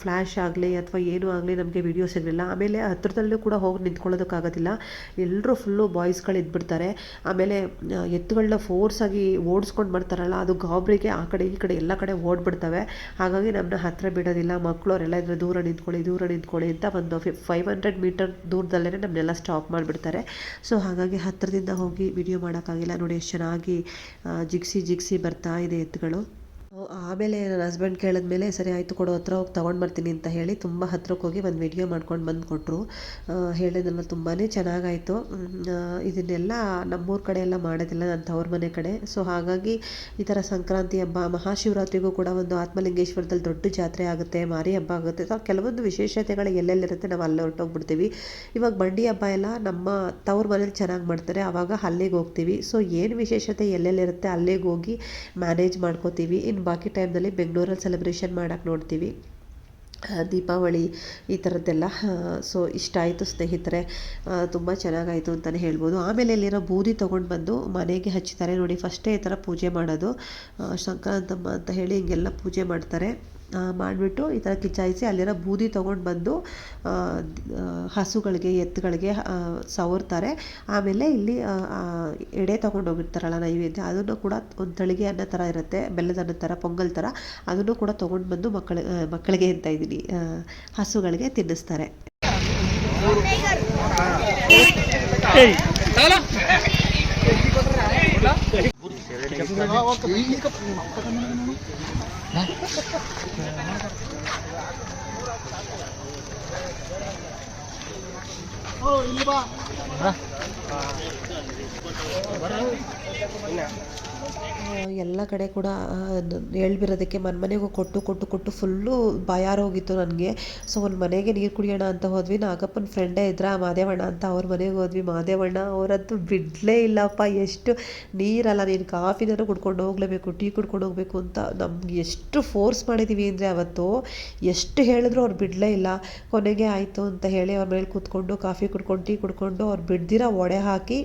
ಫ್ಲ್ಯಾಶ್ ಆಗಲಿ ಅಥವಾ ಏನೂ ಆಗಲಿ ನಮಗೆ ವೀಡಿಯೋ ಸಿಗಲಿಲ್ಲ. ಆಮೇಲೆ ಹತ್ರದಲ್ಲೂ ಕೂಡ ಹೋಗಿ ನಿಂತ್ಕೊಳ್ಳೋದಕ್ಕಾಗೋದಿಲ್ಲ. ಎಲ್ಲರೂ ಫುಲ್ಲು ಬಾಯ್ಸ್ಗಳು ಇದ್ಬಿಡ್ತಾರೆ. ಆಮೇಲೆ ಎತ್ತುಗಳನ್ನ ಫೋರ್ಸಾಗಿ ಓಡಿಸ್ಕೊಂಡು ಬರ್ತಾರಲ್ಲ ಅದು ಗಾಬರಿಗೆ ಆ ಕಡೆ ಈ ಕಡೆ ಎಲ್ಲ ಕಡೆ ಓಡ್ಬಿಡ್ತವೆ. ಹಾಗಾಗಿ ನಮ್ಮನ್ನ ಹತ್ತಿರ ಬಿಡೋದಿಲ್ಲ. ಮಕ್ಕಳು ಅವರೆಲ್ಲ ಇದ್ರೆ ದೂರ ನಿಂತ್ಕೊಳ್ಳಿ ದೂರ ನಿಂತ್ಕೊಳ್ಳಿ ಅಂತ ಒಂದು ಫೈವ್ ಹಂಡ್ರೆಡ್ ಮೀಟರ್ ದೂರದಲ್ಲೇ ನಮ್ಮನ್ನೆಲ್ಲ ಸ್ಟಾಪ್ ಮಾಡಿಬಿಡ್ತಾರೆ. ಸೊ ಹಾಗಾಗಿ ಹತ್ತಿರದಿಂದ ಹೋಗಿ ವಿಡಿಯೋ ಮಾಡೋಕ್ಕಾಗಿಲ್ಲ. ನೋಡಿ, ಎಷ್ಟು ಚೆನ್ನಾಗಿ ಜಿಗ್ಸಿ ಜಿಗ್ಸಿ ಬರ್ತಾ ಇದೆ ಎತ್ತುಗಳು. ಆಮೇಲೆ ನನ್ನ ಹಸ್ಬೆಂಡ್ ಕೇಳಿದ್ಮೇಲೆ ಸರಿ ಆಯಿತು ಕೊಡು, ಹತ್ರ ಹೋಗಿ ತೊಗೊಂಡು ಬರ್ತೀನಿ ಅಂತ ಹೇಳಿ ತುಂಬ ಹತ್ರಕ್ಕೆ ಹೋಗಿ ಒಂದು ವಿಡಿಯೋ ಮಾಡ್ಕೊಂಡು ಬಂದು ಕೊಟ್ಟರು ಹೇಳಿದ್ರಲ್ಲ ತುಂಬಾ ಚೆನ್ನಾಗಾಯಿತು. ಇದನ್ನೆಲ್ಲ ನಮ್ಮೂರ ಕಡೆ ಎಲ್ಲ ಮಾಡೋದಿಲ್ಲ ನನ್ನ ತವ್ರ ಮನೆ ಕಡೆ. ಸೊ ಹಾಗಾಗಿ ಈ ಥರ ಸಂಕ್ರಾಂತಿ ಹಬ್ಬ, ಮಹಾಶಿವರಾತ್ರಿಗೂ ಕೂಡ ಒಂದು ಆತ್ಮಲಿಂಗೇಶ್ವರದಲ್ಲಿ ದೊಡ್ಡ ಜಾತ್ರೆ ಆಗುತ್ತೆ, ಮಾರಿ ಹಬ್ಬ ಆಗುತ್ತೆ. ಸೊ ಕೆಲವೊಂದು ವಿಶೇಷತೆಗಳು ಎಲ್ಲೆಲ್ಲಿರುತ್ತೆ, ನಾವು ಅಲ್ಲೇ ಹೊರಟೋಗ್ಬಿಡ್ತೀವಿ ಇವಾಗ ಬಂಡಿ ಹಬ್ಬ ಎಲ್ಲ ನಮ್ಮ ತವ್ರ ಮನೇಲಿ ಚೆನ್ನಾಗಿ ಮಾಡ್ತಾರೆ ಆವಾಗ ಅಲ್ಲಿಗೆ ಹೋಗ್ತೀವಿ. ಸೊ ಏನು ವಿಶೇಷತೆ ಎಲ್ಲೆಲ್ಲಿರುತ್ತೆ, ಅಲ್ಲಿಗೆ ಹೋಗಿ ಮ್ಯಾನೇಜ್ ಮಾಡ್ಕೋತೀವಿ. ಇನ್ನು ಬಾಕಿ ಟೈಮ್ನಲ್ಲಿ ಬೆಂಗಳೂರಲ್ಲಿ ಸೆಲೆಬ್ರೇಷನ್ ಮಾಡೋಕ್ಕೆ ನೋಡ್ತೀವಿ. ದೀಪಾವಳಿ ಈ ಥರದ್ದೆಲ್ಲ ಸೊ ಇಷ್ಟ ಆಯಿತು ಸ್ನೇಹಿತರೆ. ತುಂಬ ಚೆನ್ನಾಗಾಯಿತು ಅಂತಲೇ ಹೇಳ್ಬೋದು. ಆಮೇಲೆ ಇಲ್ಲಿರೋ ಬೂದಿ ತೊಗೊಂಡು ಬಂದು ಮನೆಗೆ ಹಚ್ಚುತ್ತಾರೆ ನೋಡಿ ಫಸ್ಟೇ ಈ ಥರ ಪೂಜೆ ಮಾಡೋದು. ಸಂಕ್ರಾಂತಮ್ಮ ಅಂತ ಹೇಳಿ ಹಿಂಗೆಲ್ಲ ಪೂಜೆ ಮಾಡ್ತಾರೆ. ಮಾಡಿಬಿಟ್ಟು ಈ ಥರ ಕಿಚಾಯಿಸಿ ಅಲ್ಲಿರೋ ಬೂದಿ ತೊಗೊಂಡು ಬಂದು ಆ, ಹಸುಗಳಿಗೆ ಎತ್ತುಗಳಿಗೆ ಸವರ್ತಾರೆ. ಆಮೇಲೆ ಇಲ್ಲಿ ಎಡೆ ತೊಗೊಂಡು ಹೋಗಿರ್ತಾರಲ್ಲ ನೈವೇದ್ಯ ಅದನ್ನು ಕೂಡ ಒಂದು ತಳಿಗೆ ಅನ್ನ ಥರ ಇರುತ್ತೆ ಬೆಲ್ಲದ ಅನ್ನ ಥರ ಪೊಂಗಲ್ ಥರ ಅದನ್ನು ಕೂಡ ತೊಗೊಂಡು ಬಂದು ಮಕ್ಕಳ ಮಕ್ಕಳಿಗೆ ಅಂತ ಇದ್ದೀನಿ. ಆ, ಹಸುಗಳಿಗೆ ತಿನ್ನಿಸ್ತಾರೆ. Oh, ini Pak. Hah? ಎಲ್ಲ ಕಡೆ ಕೂಡ ಹೇಳ್ಬಿರೋದಕ್ಕೆ ಮನೆ, ಮನೆಗೂ ಕೊಟ್ಟು ಕೊಟ್ಟು ಕೊಟ್ಟು ಫುಲ್ಲು ಬಾಯಾರೋಗಿತ್ತು ನನಗೆ. ಸೊ ಒಂದು ಮನೆಗೆ ನೀರು ಕುಡಿಯೋಣ ಅಂತ ಹೋದ್ವಿ. ನಾಗಪ್ಪನ ಫ್ರೆಂಡೇ ಇದ್ರ, ಮಾದೇವಣ್ಣ ಅಂತ ಅವ್ರ ಮನೆಗೆ ಹೋದ್ವಿ. ಮಾದೇವಣ್ಣ ಅವರದ್ದು ಬಿಡಲೇ ಇಲ್ಲಪ್ಪ, ಎಷ್ಟು ನೀರಲ್ಲ, ನೀನು ಕಾಫಿನಾರು ಕುಡ್ಕೊಂಡು ಹೋಗ್ಲೇಬೇಕು ಟೀ ಕುಡ್ಕೊಂಡು ಹೋಗ್ಬೇಕು ಅಂತ ನಮ್ಗೆ ಎಷ್ಟು ಫೋರ್ಸ್ ಮಾಡಿದ್ದೀವಿ ಅಂದರೆ ಅವತ್ತು. ಎಷ್ಟು ಹೇಳಿದ್ರು ಅವ್ರು ಬಿಡಲೇ ಇಲ್ಲ. ಕೊನೆಗೆ ಆಯಿತು ಅಂತ ಹೇಳಿ ಅವ್ರ ಮೇಲೆ ಕೂತ್ಕೊಂಡು ಕಾಫಿ ಕುಡ್ಕೊಂಡು ಟೀ ಕುಡ್ಕೊಂಡು ಅವ್ರು ಬಿಡ್ದಿರ ವಡೆ ಹಾಕಿ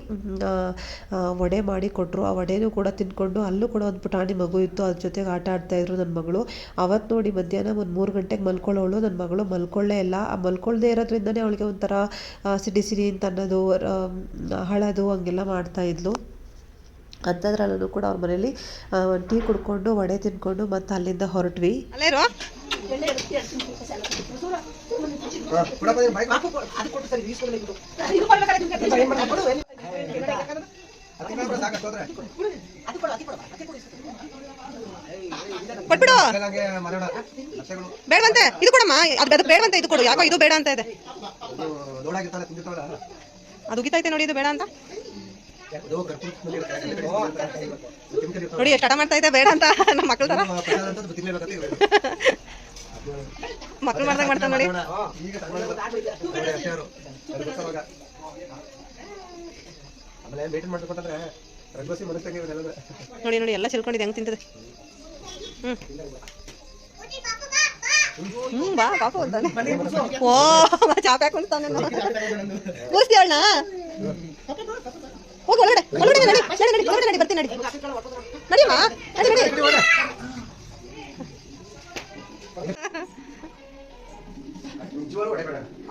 ವಡೆ ಮಾಡಿ ಕೊಟ್ಟರು ಆ ವಡೆನೂ ಕೂಡ ತಿನ್ಕೊಂಡು ಅಲ್ಲೂ ಕೂಡ ಒಂದು ಪುಟಾಣಿ ಮಗು ಇತ್ತು ಅದ್ರ ಜೊತೆಗೆ ಆಟ ಆಡ್ತಾ ಇದ್ರು ನನ್ನ ಮಗಳು. ಅವತ್ತು ನೋಡಿ ಮಧ್ಯಾಹ್ನ ಒಂದು ಮೂರು ಗಂಟೆಗೆ ಮಲ್ಕೊಳ್ಳೋಳು ನನ್ನ ಮಗಳು ಮಲ್ಕೊಳ್ಳೇ ಇಲ್ಲ. ಆ ಮಲ್ಕೊಳ್ಳದೇ ಇರೋದ್ರಿಂದನೇ ಅವಳಿಗೆ ಒಂಥರ ಸಿಡಿ ಸಿಡಿ ಅಂತ ಅನ್ನೋದು ಹಳದು ಹಂಗೆಲ್ಲ ಮಾಡ್ತಾ ಇದ್ಲು. ಅಂಥದ್ರಲ್ಲೂ ಕೂಡ ಅವ್ರ ಮನೇಲಿ ಒಂದು ಟೀ ಕುಡ್ಕೊಂಡು ವಡೆ ತಿನ್ಕೊಂಡು ಮತ್ತೆ ಅಲ್ಲಿಂದ ಹೊರಟ್ವಿ. ಅಲ್ಲೇ ಇರೋ ಕೊಟ್ಬಿಡು ಬೇಡವಂತೆ. ಇದು ಕೊಡಮ್ಮ. ಅದು ಬೇಡವಂತೆ ಇದು ಕೊಡು. ಯಾಕೋ ಇದು ಬೇಡ ಅಂತ ಇದೆ. ಅದು ಉಗಿತೈತೆ ನೋಡಿ ಇದು ಬೇಡ ಅಂತ. ನೋಡಿ ಎಷ್ಟು ಹಠ ಮಾಡ್ತಾ ಇದೆ ಬೇಡ ಅಂತ. ನಮ್ಮ ಮಕ್ಳ ತರ ಮಕ್ಳು ಮಾಡ್ದಂಗೆ ಮಾಡ್ತಾನೆ ನೋಡಿ. ಮೇಂಟೈನ್ ಮಾಡ್ಕೊಂಡ್ರೆ ಮನಸ್ಸಂಗೆ ನೋಡಿ ನೋಡಿ ಎಲ್ಲ ಚಿಲ್ಕೊಂಡಿದೆ ಹೆಂಗ್ ತಿಂತದೆ? ಹ್ಮ್. ಹ್ಮ್ ಬಾ ಪಾಪ ಅಂತಾನೆ ಓ ಚಾಪೆ ಹಾಕೊಂತಾನೆ ಕೂಸ್ತಿ ಅವಳನ್ನ ಹೋಗಿ ಒಳಗಡೆ ಒಳಗಡೆ ನಡಿ ನಡಿ ನಡಿ ಒಳಗಡೆ ನಡಿ ಬರ್ತೀನಿ ನಡಿ. ನಡಿಯಮ್ಮ ನಡಿ ನಡಿ. ನಿಜವಾಗ್ಲೂ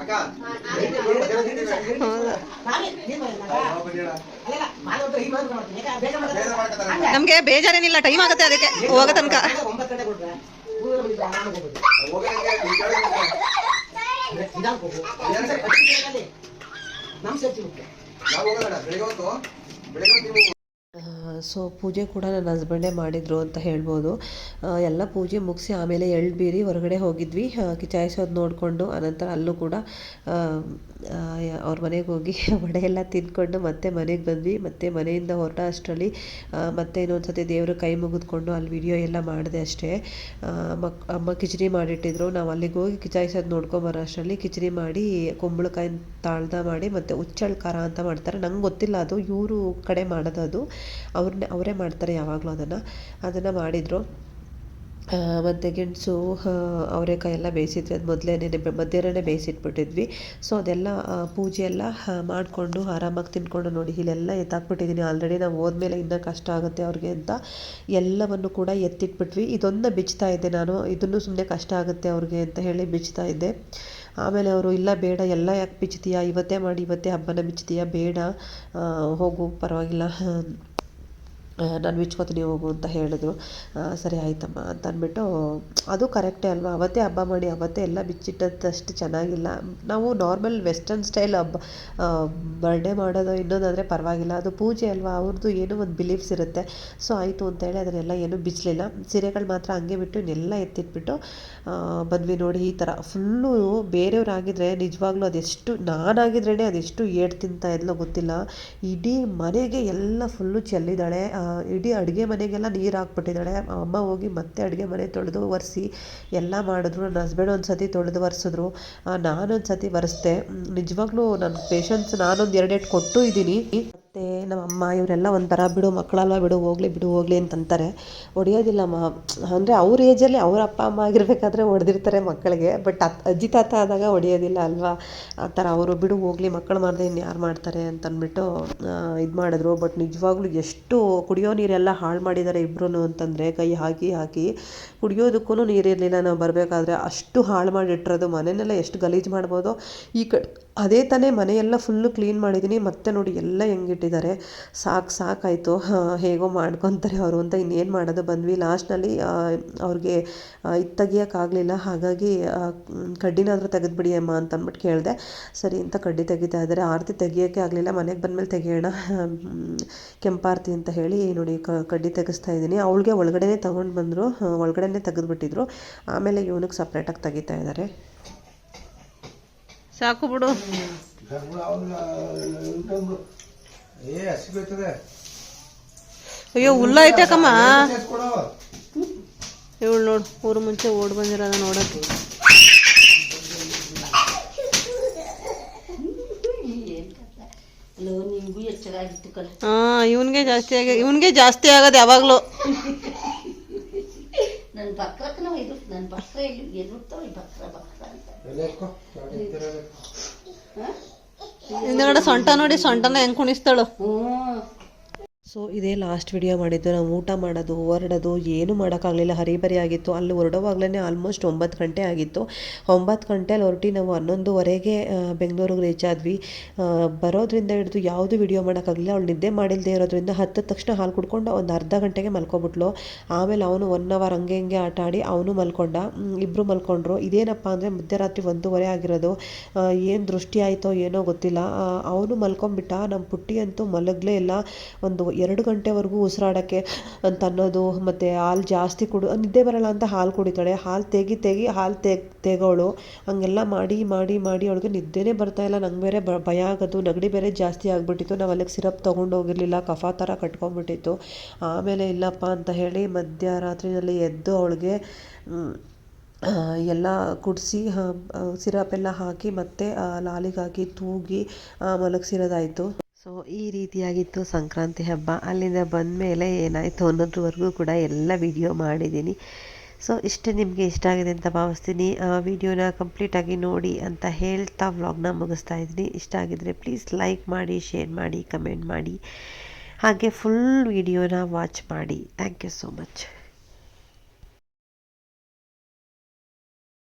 ಅಕ್ಕ ನಮ್ಗೆ ಬೇಜಾರೇನಿಲ್ಲ ಟೈಮ್ ಆಗುತ್ತೆ ಅದಕ್ಕೆ ಹೋಗೋ ತನಕ. ಸೊ ಪೂಜೆ ಕೂಡ ನನ್ನ ಹಸ್ಬೆಂಡೇ ಮಾಡಿದರು ಅಂತ ಹೇಳ್ಬೋದು. ಎಲ್ಲ ಪೂಜೆ ಮುಗಿಸಿ ಆಮೇಲೆ ಎಳ್ಳು ಬೀರಿ ಹೊರಗಡೆ ಹೋಗಿದ್ವಿ. ಕಿಚಾಯಿಸೋದು ನೋಡಿಕೊಂಡು, ಅನಂತರ ಅಲ್ಲೂ ಕೂಡ ಅವ್ರ ಮನೆಗೆ ಹೋಗಿ ವಡೆ ಎಲ್ಲ ತಿಂದ್ಕೊಂಡು ಮತ್ತೆ ಮನೆಗೆ ಬಂದ್ವಿ. ಮತ್ತೆ ಮನೆಯಿಂದ ಹೊರಟ ಅಷ್ಟರಲ್ಲಿ ಮತ್ತೆ ಇನ್ನೊಂದು ಸತಿ ದೇವರು ಕೈ ಮುಗಿದ್ಕೊಂಡು ಅಲ್ಲಿ ವಿಡಿಯೋ ಎಲ್ಲ ಮಾಡಿದೆ ಅಷ್ಟೇ. ಮಕ್, ಅಮ್ಮ ಕಿಚಡಿ ಮಾಡಿಟ್ಟಿದ್ರು. ನಾವು ಅಲ್ಲಿಗೆ ಹೋಗಿ ಕಿಚಾಯಿಸೋದು ನೋಡ್ಕೊಂಬರೋ ಅಷ್ಟರಲ್ಲಿ ಕಿಚಡಿ ಮಾಡಿ ಕುಂಬಳಕಾಯಿ ತಾಳ್ದ ಮಾಡಿ ಮತ್ತು ಉಚ್ಚಳ ಖಾರ ಅಂತ ಮಾಡ್ತಾರೆ. ನಂಗೆ ಗೊತ್ತಿಲ್ಲ ಅದು. ಇವರು ಕಡೆ ಮಾಡೋದು ಅದು. ಅವ್ರನ್ನೇ ಅವರೇ ಮಾಡ್ತಾರೆ ಯಾವಾಗಲೂ ಅದನ್ನು. ಅದನ್ನು ಮಾಡಿದರು. ಮತ್ತು ಗೆಣಸು ಅವರೆಕಾಯಿ ಎಲ್ಲ ಬೇಯಿಸಿದ್ವಿ. ಅದು ಮೊದಲೇ ಮಧ್ಯಾಹ್ನನೇ ಬೇಯಿಸಿಟ್ಬಿಟ್ಟಿದ್ವಿ. ಸೊ ಅದೆಲ್ಲ ಪೂಜೆ ಎಲ್ಲ ಮಾಡಿಕೊಂಡು ಆರಾಮಾಗಿ ತಿನ್ಕೊಂಡು ನೋಡಿ, ಇಲ್ಲೆಲ್ಲ ಎತ್ತಾಕ್ಬಿಟ್ಟಿದ್ದೀನಿ ಆಲ್ರೆಡಿ ನಾವು ಹೋದ್ಮೇಲೆ ಇನ್ನೂ ಕಷ್ಟ ಆಗುತ್ತೆ ಅವ್ರಿಗೆ ಅಂತ ಎಲ್ಲವನ್ನು ಕೂಡ ಎತ್ತಿಟ್ಬಿಟ್ವಿ. ಇದೊಂದು ಬಿಚ್ತಾ ಇದ್ದೆ ನಾನು. ಇದನ್ನು ಸುಮ್ಮನೆ ಕಷ್ಟ ಆಗುತ್ತೆ ಅವ್ರಿಗೆ ಅಂತ ಹೇಳಿ ಬಿಚ್ತಾ ಇದ್ದೆ. ಆಮೇಲೆ ಅವರು, ಇಲ್ಲ ಬೇಡ, ಎಲ್ಲ ಯಾಕೆ ಬಿಚ್ತೀಯಾ? ಇವತ್ತೇ ಮಾಡಿ, ಇವತ್ತೇ ಹಬ್ಬನ ಬಿಚ್ತೀಯಾ? ಬೇಡ. ಹೋಗು, ಪರವಾಗಿಲ್ಲ. ನಾನು ಬಿಚ್ಕೋತೀನಿ ಹೋಗು ಅಂತ ಹೇಳಿದ್ರು. ಸರಿ ಆಯ್ತಮ್ಮ ಅಂತ ಅಂದ್ಬಿಟ್ಟು, ಅದು ಕರೆಕ್ಟೇ ಅಲ್ವಾ? ಅವತ್ತೇ ಹಬ್ಬ ಮಾಡಿ, ಅವತ್ತೇ ಎಲ್ಲ ಬಿಚ್ಚಿಟ್ಟದ್ದಷ್ಟು ಚೆನ್ನಾಗಿಲ್ಲ. ನಾವು ನಾರ್ಮಲ್ ವೆಸ್ಟರ್ನ್ ಸ್ಟೈಲ್ ಹಬ್ಬ ಬರ್ಡೇ ಮಾಡೋದು ಇನ್ನೊಂದಾದರೆ ಪರವಾಗಿಲ್ಲ. ಅದು ಪೂಜೆ ಅಲ್ವಾ? ಅವ್ರದ್ದು ಏನೋ ಒಂದು ಬಿಲೀಫ್ಸ್ ಇರುತ್ತೆ. ಸೊ ಆಯಿತು ಅಂತೇಳಿ ಅದನ್ನೆಲ್ಲ ಏನೂ ಬಿಚ್ಚಲಿಲ್ಲ ಸೀರೆಗಳು ಮಾತ್ರ ಹಂಗೆ ಬಿಟ್ಟು ಇನ್ನೆಲ್ಲ ಎತ್ತಿಟ್ಬಿಟ್ಟು ಬಂದ್ವಿ ನೋಡಿ, ಈ ಥರ ಫುಲ್ಲು ಬೇರೆಯವ್ರಾಗಿದ್ರೆ ನಿಜವಾಗ್ಲೂ ಅದೆಷ್ಟು ನಾನಾಗಿದ್ರೇ ಅದೆಷ್ಟು ಏಟ್ ತಿಂತಾ ಇದ್ಲೋ ಗೊತ್ತಿಲ್ಲ. ಇಡೀ ಮನೆಗೆ ಎಲ್ಲ ಫುಲ್ಲು ಚೆಲ್ಲಿದ್ದಾಳೆ. ಇಡೀ ಅಡುಗೆ ಮನೆಗೆಲ್ಲ ನೀರು ಹಾಕ್ಬಿಟ್ಟಿದ್ದಾಳೆ. ಅಮ್ಮ ಹೋಗಿ ಮತ್ತೆ ಅಡುಗೆ ಮನೆ ತೊಳೆದು ಒರೆಸಿ ಎಲ್ಲ ಮಾಡಿದ್ರು. ನನ್ನ ಹಸ್ಬೆಂಡ್ ಒಂದು ಸತಿ ತೊಳೆದು ಒರೆಸಿದ್ರು. ನಾನೊಂದು ಸತಿ ಒರೆಸ್ದೆ. ನಿಜವಾಗ್ಲೂ ನನ್ನ ಪೇಷನ್ಸ್ ನಾನೊಂದು ಎರಡೆರಡು ಕೊಟ್ಟು ಇದ್ದೀನಿ. ಮತ್ತು ನಮ್ಮ ಅಮ್ಮ ಇವರೆಲ್ಲ ಒಂಥರ ಬಿಡು ಮಕ್ಕಳಲ್ವ ಬಿಡು ಹೋಗ್ಲಿ ಬಿಡು ಹೋಗ್ಲಿ ಅಂತಂತಾರೆ. ಹೊಡೆಯೋದಿಲ್ಲಮ್ಮ ಅಂದರೆ ಅವ್ರ ಏಜಲ್ಲಿ ಅವ್ರ ಅಪ್ಪ ಅಮ್ಮ ಆಗಿರ್ಬೇಕಾದ್ರೆ ಹೊಡೆದಿರ್ತಾರೆ ಮಕ್ಕಳಿಗೆ. ಬಟ್ ಅತ್, ಅಜ್ಜಿ ತಾತ ಆದಾಗ ಹೊಡೆಯೋದಿಲ್ಲ ಅಲ್ವಾ? ಆ ಥರ ಅವರು ಬಿಡು ಹೋಗ್ಲಿ ಮಕ್ಕಳು ಮಾಡಿದೆ ಇನ್ನು ಯಾರು ಮಾಡ್ತಾರೆ ಅಂತ ಅಂದ್ಬಿಟ್ಟು ಇದು ಮಾಡಿದ್ರು. ಬಟ್ ನಿಜವಾಗ್ಲೂ ಎಷ್ಟು ಕುಡಿಯೋ ನೀರೆಲ್ಲ ಹಾಳು ಮಾಡಿದ್ದಾರೆ ಇಬ್ಬರು ಅಂತಂದರೆ ಕೈ ಹಾಕಿ ಹಾಕಿ ಕುಡಿಯೋದಕ್ಕೂ ನೀರಿರಲಿಲ್ಲ ನಾವು ಬರಬೇಕಾದ್ರೆ ಅಷ್ಟು ಹಾಳು ಮಾಡಿಟ್ಟಿರೋದು ಮನೆಯನ್ನೆಲ್ಲ ಎಷ್ಟು ಗಲೀಜು ಮಾಡ್ಬೋದು? ಈ ಕಡೆ ಅದೇ ತಾನೇ ಮನೆಯೆಲ್ಲ ಫುಲ್ಲು ಕ್ಲೀನ್ ಮಾಡಿದ್ದೀನಿ ಮತ್ತೆ ನೋಡಿ ಎಲ್ಲ ಹೆಂಗಿಟ್ಟಿದ್ದಾರೆ. ಸಾಕು, ಸಾಕಾಯಿತು. ಹೇಗೋ ಮಾಡ್ಕೊತಾರೆ ಅವರು ಅಂತ ಇನ್ನೇನು ಮಾಡೋದು? ಬಂದ್ವಿ. ಲಾಸ್ಟ್ನಲ್ಲಿ ಅವ್ರಿಗೆ ಇದು ಹಾಗಾಗಿ ಕಡ್ಡಿನಾದರೂ ತೆಗೆದುಬಿಡಿ ಅಮ್ಮ ಅಂತ ಅಂದ್ಬಿಟ್ಟು ಕೇಳಿದೆ. ಸರಿ ಅಂತ ಕಡ್ಡಿ ತೆಗಿತಾ ಇದ್ದಾರೆ. ಆರತಿ ತೆಗಿಯೋಕ್ಕೆ ಆಗಲಿಲ್ಲ. ಮನೆಗೆ ಬಂದಮೇಲೆ ತೆಗಿಯೋಣ. ಕೆಂಪಾರತಿ ಅಂತ ಹೇಳಿ ನೋಡಿ ಕಡ್ಡಿ ತೆಗೆಸ್ತಾ ಇದ್ದೀನಿ. ಅವಳಿಗೆ ಒಳಗಡೆನೇ ತೊಗೊಂಡು ಬಂದರು. ಒಳಗಡೆನೇ ತೆಗೆದುಬಿಟ್ಟಿದ್ರು. ಆಮೇಲೆ ಇವನಿಗೆ ಸಪ್ರೇಟಾಗಿ ತೆಗಿತಾ ಇದ್ದಾರೆ. ಸಾಕು ಬಿಡು. ಅಯ್ಯೋ ಹುಲ್ಲ ಐತಕಮ್ಮ ಇವಳು ನೋಡು ಊರು ಮುಂಚೆ ಓಡ್ ಬಂದಿರೋದ ನೋಡಕ್ಕೆ ಹಾ ಇವನ್ಗೆ ಜಾಸ್ತಿ ಆಗ ಇವನ್ಗೆ ಜಾಸ್ತಿ ಆಗೋದು ಯಾವಾಗ್ಲೂ. ನನ್ನ ಬಕ್ರಕ್ಕನ ಇದು ನನ್ನ ಬಕ್ರ ಇಲ್ಲಿ ಎದುರ್ತಾವ ಬಕ್ರ ಬಕ್ರ ಅಂತ. ಹಿಂದ್ಗಡೆ ಸೊಂಟ ನೋಡಿ ಸೊಂಟನ ಹೆಂಗ್ ಕುಣಿಸ್ತಾಳು? ಸೊ ಇದೇ ಲಾಸ್ಟ್ ವಿಡಿಯೋ ಮಾಡಿದ್ದು, ನಾವು ಊಟ ಮಾಡೋದು, ಹೊರಡೋದು, ಏನೂ ಮಾಡೋಕ್ಕಾಗಲಿಲ್ಲ. ಹರಿಬರಿ ಆಗಿತ್ತು. ಅಲ್ಲಿ ಹೊರಡೋವಾಗಲೇ ಆಲ್ಮೋಸ್ಟ್ ಒಂಬತ್ತು ಗಂಟೆ ಆಗಿತ್ತು. ಒಂಬತ್ತು ಗಂಟೆಲಿ ಹೊರಟಿ ನಾವು ಹನ್ನೊಂದುವರೆಗೆ ಬೆಂಗಳೂರಿಗೆ ರೀಚ್ ಆದ್ವಿ. ಬರೋದ್ರಿಂದ ಹಿಡಿದು ಯಾವುದು ವಿಡಿಯೋ ಮಾಡೋಕ್ಕಾಗಲಿಲ್ಲ. ಅವಳು ನಿದ್ದೆ ಮಾಡಿಲ್ಲದೆ ಇರೋದ್ರಿಂದ ಹತ್ತಿದ ತಕ್ಷಣ ಹಾಲು ಕುಡ್ಕೊಂಡು ಒಂದು ಅರ್ಧ ಗಂಟೆಗೆ ಮಲ್ಕೊಬಿಟ್ಲು. ಆಮೇಲೆ ಅವನು ಒನ್ ಅವರ್ ಹಂಗೆ ಹಿಂಗೆ ಆಟ ಆಡಿ ಅವನು ಮಲ್ಕೊಂಡ. ಇಬ್ಬರು ಮಲ್ಕೊಂಡ್ರು. ಇದೇನಪ್ಪ ಅಂದರೆ ಮಧ್ಯರಾತ್ರಿ ಒಂದೂವರೆ ಆಗಿರೋದು. ಏನು ದೃಷ್ಟಿ ಆಯಿತೋ ಏನೋ ಗೊತ್ತಿಲ್ಲ. ಅವನು ಮಲ್ಕೊಂಬಿಟ್ಟ ನಮ್ಮ ಪುಟ್ಟಿ ಅಂತೂ ಮಲಗಲೇ ಇಲ್ಲ. ಒಂದು ಎರಡು ಗಂಟೆವರೆಗೂ ಉಸಿರಾಡೋಕ್ಕೆ ಅಂತ ಅನ್ನೋದು ಮತ್ತು ಹಾಲು ಜಾಸ್ತಿ ಕುಡು, ನಿದ್ದೆ ಬರಲ್ಲ ಅಂತ ಹಾಲು ಕುಡಿತಾಳೆ. ಹಾಲು ತೆಗಿ ತೆಗಿ ಹಾಲು ತೆಗ್ ತೆಗೋಳು. ಹಂಗೆಲ್ಲ ಮಾಡಿ ಮಾಡಿ ಮಾಡಿ ಅವಳಿಗೆ ನಿದ್ದೆನೇ ಬರ್ತಾ ಇಲ್ಲ. ನಂಗೆ ಬೇರೆ ಭಯ ಆಗೋದು. ನೆಗಡಿ ಬೇರೆ ಜಾಸ್ತಿ ಆಗಿಬಿಟ್ಟಿತ್ತು. ನಾವು ಅಲ್ಲಿಗೆ ಸಿರಪ್ ತೊಗೊಂಡು ಹೋಗಿರಲಿಲ್ಲ. ಕಫ ಥರ ಕಟ್ಕೊಂಡ್ಬಿಟ್ಟಿತ್ತು. ಆಮೇಲೆ ಇಲ್ಲಪ್ಪ ಅಂತ ಹೇಳಿ ಮಧ್ಯರಾತ್ರಿಯಲ್ಲಿ ಎದ್ದು ಅವಳಿಗೆ ಎಲ್ಲ ಕುಡಿಸಿ ಸಿರಪ್ ಎಲ್ಲ ಹಾಕಿ ಮತ್ತೆ ಲಾಲಿಗಾಕಿ ತೂಗಿ ಮಲಗಿಸಿರೋದಾಯಿತು. ಸೊ, ಈ ರೀತಿಯಾಗಿತ್ತು ಸಂಕ್ರಾಂತಿ ಹಬ್ಬ. ಅಲ್ಲಿಂದ ಬಂದ ಮೇಲೆ ಏನಾಯಿತು ಅನ್ನೋದ್ರವರೆಗೂ ಕೂಡ ಎಲ್ಲ ವಿಡಿಯೋ ಮಾಡಿದ್ದೀನಿ. ಸೊ, ಇಷ್ಟು ನಿಮಗೆ ಇಷ್ಟ ಆಗಿದೆ ಅಂತ ಭಾವಿಸ್ತೀನಿ. ವಿಡಿಯೋನ ಕಂಪ್ಲೀಟಾಗಿ ನೋಡಿ ಅಂತ ಹೇಳ್ತಾ ವ್ಲಾಗ್ನ ಮುಗಿಸ್ತಾ ಇದ್ದೀನಿ. ಇಷ್ಟ ಆಗಿದ್ರೆ ಪ್ಲೀಸ್ ಲೈಕ್ ಮಾಡಿ, ಶೇರ್ ಮಾಡಿ, ಕಮೆಂಟ್ ಮಾಡಿ. ಹಾಗೆ ಫುಲ್ ವಿಡಿಯೋನ ವಾಚ್ ಮಾಡಿ. Thank you so much.